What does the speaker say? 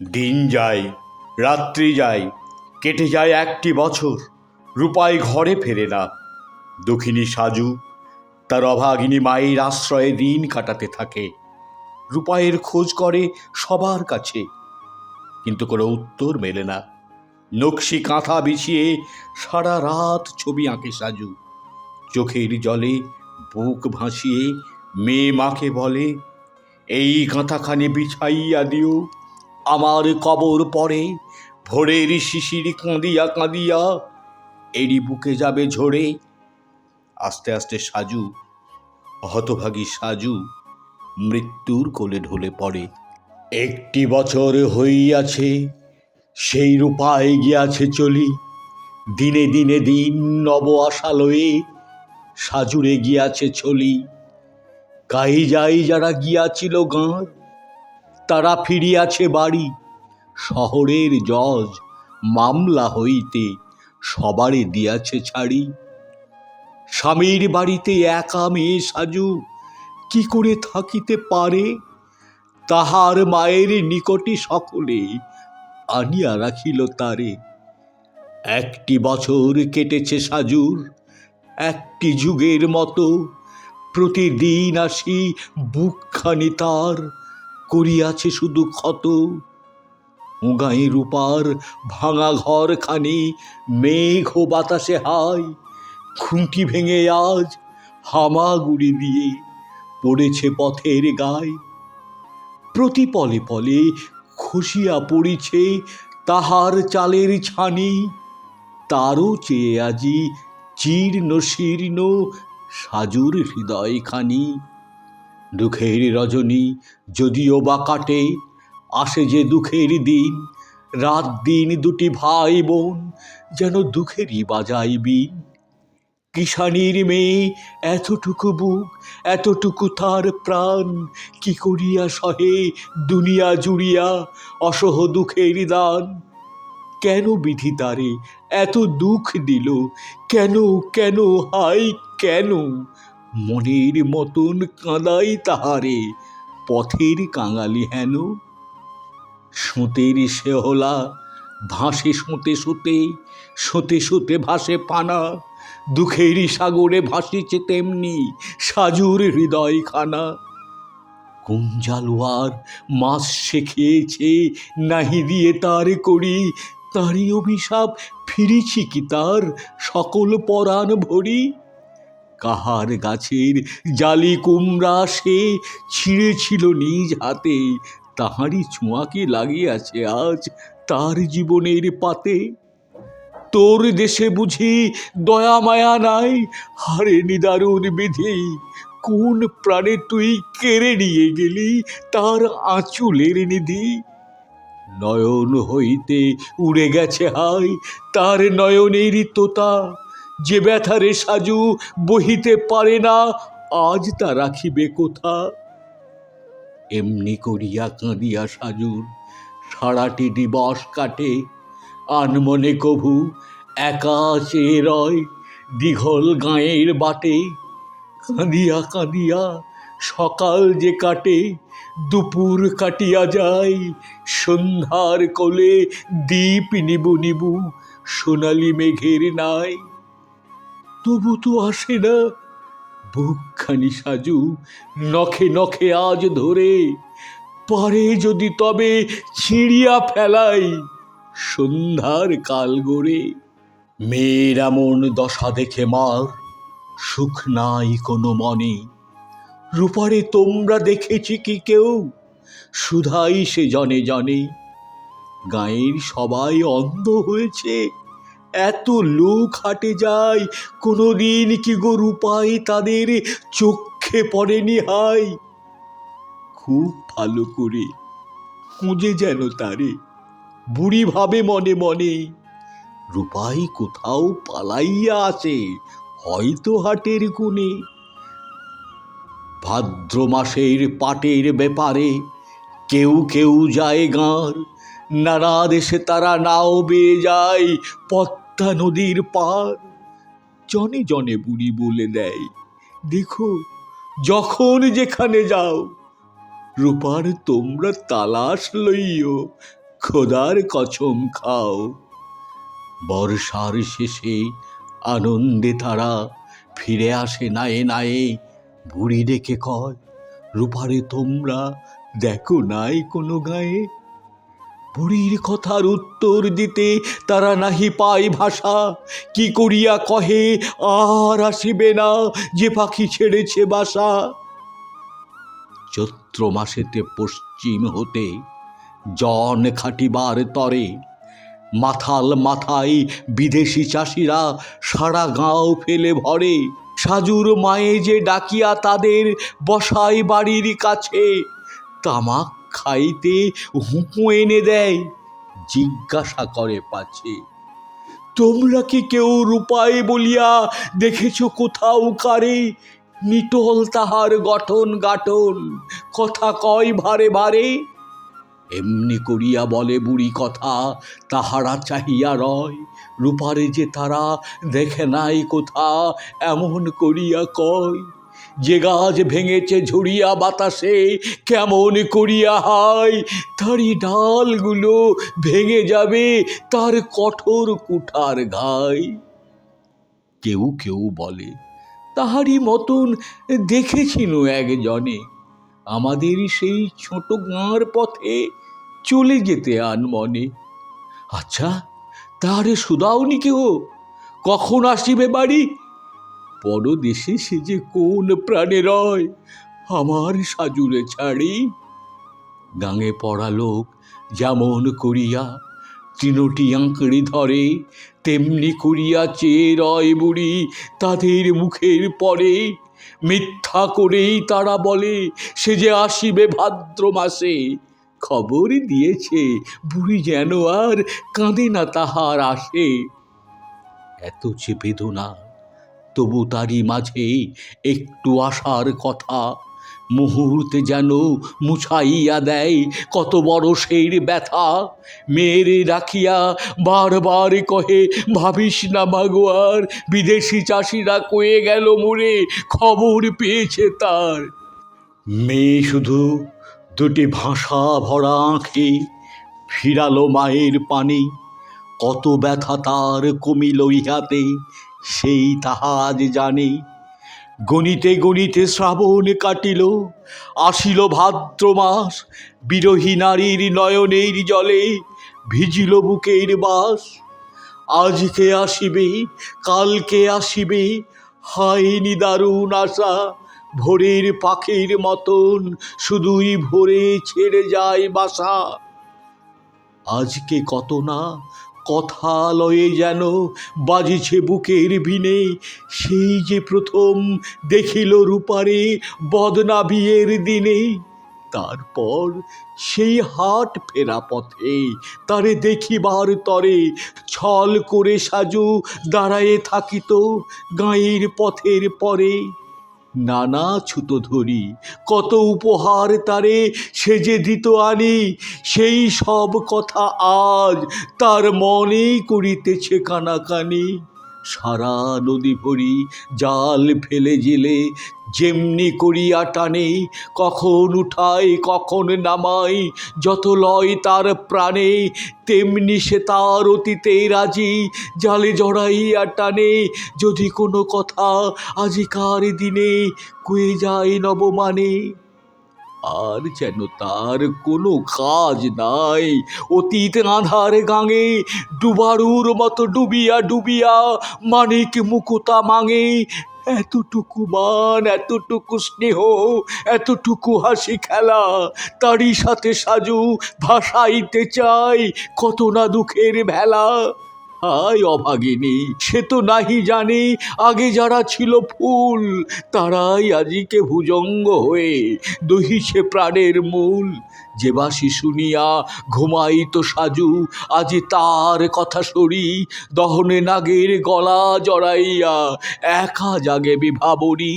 দিন যায়, রাত্রি যায়, কেটে যায় একটি বছর, রূপাই ঘরে ফেরে না। দক্ষিণী সাজু, তার অভাগিনী মায়ের আশ্রয়ে দিন কাটাতে থাকে। রূপায়ের খোঁজ করে সবার কাছে, কিন্তু কোনো উত্তর মেলে না। নকশি কাঁথা বিছিয়ে সারা রাত ছবি আঁকে সাজু। চোখের জলে বুক ভাসিয়ে মেয়ে মাকে বলে, এই কাঁথাখানি বিছাইয়া দিও। আমার কবর পরে ভোরের শিশির কাঁদিয়া কাঁদিয়া, এরই বুকে যাবে ঝরে। আস্তে আস্তে সাজু, হতভাগী সাজু, মৃত্যুর কোলে ঢলে পড়ে। একটি বছর হইয়াছে, সেই রূপায় গিয়াছে চলি। দিনে দিনে দিন নব আশালয়ে সাজুরে গিয়াছে ছলি কাই যাই যারা গিয়াছিল গাঁর তারা ফিরিয়াছে বাড়ি। শহরের জজ মামলা হইতে সবারে দিয়াছে ছাড়ি। স্বামীর বাড়িতে একা মেয়ে সাজু কি করে থাকিতে পারে? তাহার মায়ের নিকটে সকলে আনিয়া রাখিল তারে। একটি বছর কেটেছে সাজুর, একটি যুগের মতো। প্রতিদিন আসি বুকখানি তার করিয়াছে শুধু ক্ষত। উগাই রূপার ভাঙা ঘর ঘরখানি, মেঘ ও বাতাসে হায়, খুঁটি ভেঙে আজ হামাগুড়ি দিয়ে পড়েছে পথের গায়ে। প্রতি পলে পলে খুশিয়া পড়িছে তাহার চালের ছানি, তারও চেয়ে আজি জীর্ণ শীর্ণ সাজুর হৃদয়খানি। দুঃখের রজনী যদিও বা কাটে, আসে যে দুঃখের দিন। রাত দিন দুটি ভাই বোন যেন দুঃখেরই বাজাইবি কিষানির মেয়ে এতটুকু বুক, এতটুকু তার প্রাণ, কি করিয়া সহে দুনিয়া জুড়িয়া অসহ দুঃখের দান? কেন বিধি তারে এত দুঃখ দিল? কেন কেন হাই কেন? মনের মতন কাঁদাই তাহারে, পথের কাঙালি হেন। সুতের শেহলা ভাসে সোঁতে সোঁতে সোঁতে সোঁতে ভাসে পানা দুঃখেরই সাগরে ভাসিছে তেমনি সাজুর হৃদয়খানা। কুঞ্জালুয়ার মাছ শেখিয়েছে নাহি দিয়ে তার করি, তারই অভিশাপ ফিরিছি কি তার সকল পরাণ ভরি? কাহার গাছের জালি কুমড়া সে ছিঁড়েছিল নিজ হাতে। তাহারই ছোঁয়াকে লাগিয়াছে আজ তার জীবনের পাতে। তোর দেশে বুঝি দয়া মায়া নাই? হারে নিদারুণ বিধি, কোন প্রাণে তুই কেড়ে নিয়ে গেলি তার আঁচুলের নিধি? নয়ন হইতে উড়ে গেছে হাই তার নয়নেরই তোতা। যে ব্যথারে সাজু বহিতে পারে না, আজ তা রাখিবে কোথা? এমনি করিয়া কাঁদিয়া সাজুর সারাটি দিবস কাটে। আনমনে কভু একা রয় দীঘল গাঁয়ের বাটে। কাঁদিয়া কাঁদিয়া সকাল যে কাটে, দুপুর কাটিয়া যায়। সন্ধ্যার কোলে দীপ নিবু নিবু সোনালি মেঘের নাই। তবু তো আসে না। বুকখানি সাজু, নখে নখে আজ ধরে। পারে যদি তবে ছিঁড়িয়া ফেলাই সন্ধ্যার কাল গড়ে। মেয়ের এমন দশা দেখে মার, সুখ নাই কোনো মনে। রূপারে তোমরা দেখেছি কি কেউ, সুধাই সে জনে জনে। গায়ের সবাই অন্ধ হয়েছে। এত লোক হাটে যায় কোনো দিন কি গো রূপাই তাদের চোখে পড়েনি হাই। খুব ভালো করে খুঁজে যেন তারে, বুড়ি ভাবে মনে মনে, রূপাই কোথাও পালাইয়া আছে হয়তো হাটের কোণে। ভাদ্র মাসের পাটের ব্যাপারে কেউ কেউ যায় গাঁর নানা দেশে তারা নাও বেয়ে যায় পদ্মা নদীর পার। জনে জনে বুড়ি বলে দেয়, দেখো, যখন যেখানে যাও, রূপার তোমরা তালাশ লইও, খোদার কছম খাও। বর্ষার শেষে আনন্দে তারা ফিরে আসে নায়ে নায়ে। বুড়ি ডেকে কয়, রূপারে তোমরা দেখো নাই কোনো গায়ে? বুড়ির কথার উত্তর দিতে তারা নাহি পায় ভাষা। কি করিয়া কহে, আর আসিবে না যে পাখি ছেড়েছে বাসা। চৈত্র মাসেতে পশ্চিম হতে জন খাটিবার তরে মাথাল মাথায় বিদেশি চাষিরা সারা গাঁও ফেলে ভরে। সাজুর মায়ে যে ডাকিয়া তাদের বসাই বাড়ির কাছে, তামাক খাইতে হুঁকো এনে দেয়, জিজ্ঞাসা করে পাছে। তোমরা কি কেউ রূপায় বলিয়া দেখেছ কোথাও কারে? নিটল তাহার গঠন গাঠন, কথা কয় ভারে ভারে। এমনি করিয়া বলে বুড়ি কথা, তাহারা চাহিয়া রয়, রূপারে যে তারা দেখে নাই কোথা, এমন করিয়া কয়। যে গাছ ভেঙেছে ঝুড়িয়া বাতাসে, কেমন করিয়া হয়? তারই ডালগুলো ভেঙে যাবে, তার কঠোর কুঠার ঘাই। কেউ কেউ বলে, তাহারই মতন দেখেছিল একজনে। আমাদের সেই ছোট গাঁর পথে চলে যেতে আন মনে আচ্ছা তাহারে শুধাওনি কেউ কখন আসিবে বাড়ি? পরদেশে সে যে কোন প্রাণে রয়, আমার সাজুরে ছাড়ি। গাঙে পড়া লোক যেমন করিয়া তৃণটি আঁকড়ি ধরে, তেমনি করিয়া চেয়ে রয় বুড়ি তাদের মুখের পরে। মিথ্যা করেই তারা বলে, সে যে আসিবে ভাদ্র মাসে। খবর দিয়েছে, বুড়ি যেন আর কাঁদে না তাহার আসে। এত যে বেদনা তবু তারই মাঝে একটু আসার কথা। মুহূর্তে যেন মুছাইয়া দেয় কত বড় সেই ব্যথা। মেয়েরে রাখিয়া বারবার কহে, ভাবিস না মাগোয়ার বিদেশি চাষিরা কয়ে গেল মোরে, খবর পেয়েছে তার। মেয়ে শুধু দুটি ভাষা ভরা আঁখে, ফিরালো মায়ের পানে। কত ব্যথা তার কমিল ইহাতে সেই তাহা আজ জানে। গণিতে গণিতে শ্রাবণ কাটিল, আসিল ভাদ্র মাস, বিরহী নারীর নয়নের জলে ভিজিল বুকের বাস। আজকে আসিবে কালকে আসিবে হায়নি দারুণ আশা, ভোরের পাখির মতন শুধুই ভোরে ছেড়ে যায় বাসা। আজকে কত না কথা লয়ে যেন বাজিছে বুকের ভিনে সেই যে প্রথম দেখিল রূপারে বদনা বিয়ের দিনে। তারপর সেই হাট ফেরা পথে তারে দেখিবার তরে ছল করে সাজু দাঁড়ায়ে থাকিত গাঁয়ের পথের পরে। নানা ছুতো ধরি, কত উপহার তারে সেজে দিত আনি, সেই সব কথা আজ তার মনে করিতেছে কানাকানি সারা নদী ভরি জাল ফেলে জেলে, যেমনি করিয়া টানে, কখন উঠায়, কখন নামাই যত লয় তার প্রাণে, তেমনি সে তার অতীতে রাজি, জালে জড়াইয়া টানে, যদি কোনো কথা আজিকার দিনে কয়ে যায় নবমানে। আর যেন তার কোনো কাজ নাই। অতীত আধার গাঙে ডুবারুর মতো ডুবিয়া ডুবিয়া মানিক মুকুতা মাঙে। এতটুকু মান, এতটুকু স্নেহ, এতটুকু হাসি খেলা, তারই সাথে সাজু ভাসাইতে চাই কত না দুঃখের ভেলা। হায় অভাগিনী, সে তো নাহি জানে, আগে যারা ছিল ফুল, তারাই আজিকে ভুজঙ্গ হয়ে দহিছে প্রাণের মূল। যে শুনিয়া ঘুমাইত সাজু, আজি তার কথা সরি, দহনে নাগের গলা জড়াইয়া একা জাগে বিভাবরী